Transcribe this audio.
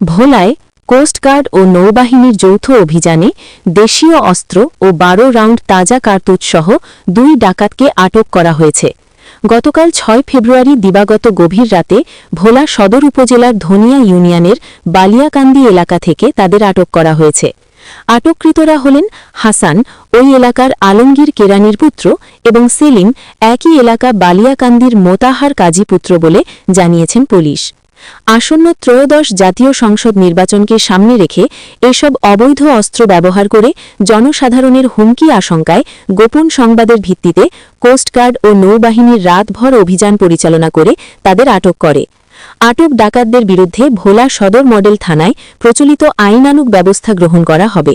ভোলায় কোস্টগার্ড ও নৌবাহিনীর যৌথ অভিযানে দেশীয় অস্ত্র ও বারো রাউন্ড তাজা কার্তুজসহ দুই ডাকাতকে আটক করা হয়েছে। গতকাল ছয় ফেব্রুয়ারি দিবাগত গভীর রাতে ভোলা সদর উপজেলার ধনিয়া ইউনিয়নের বালিয়াকান্দি এলাকা থেকে তাদের আটক করা হয়েছে। আটককৃতরা হলেন হাসান, ওই এলাকার আলমগীর কেরানির পুত্র এবং সেলিম, একই এলাকা বালিয়াকান্দির মোতাহার কাজী পুত্র বলে জানিয়েছেন পুলিশ। আসন্ন ত্রয়োদশ জাতীয় সংসদ নির্বাচনকে সামনে রেখে এসব অবৈধ অস্ত্র ব্যবহার করে জনসাধারণের হুমকি আশঙ্কায় গোপন সংবাদের ভিত্তিতে কোস্টগার্ড ও নৌবাহিনীর রাতভর অভিযান পরিচালনা করে তাদের আটক করে। আটক ডাকাতদের বিরুদ্ধে ভোলা সদর মডেল থানায় প্রচলিত আইনানুগ ব্যবস্থা গ্রহণ করা হবে।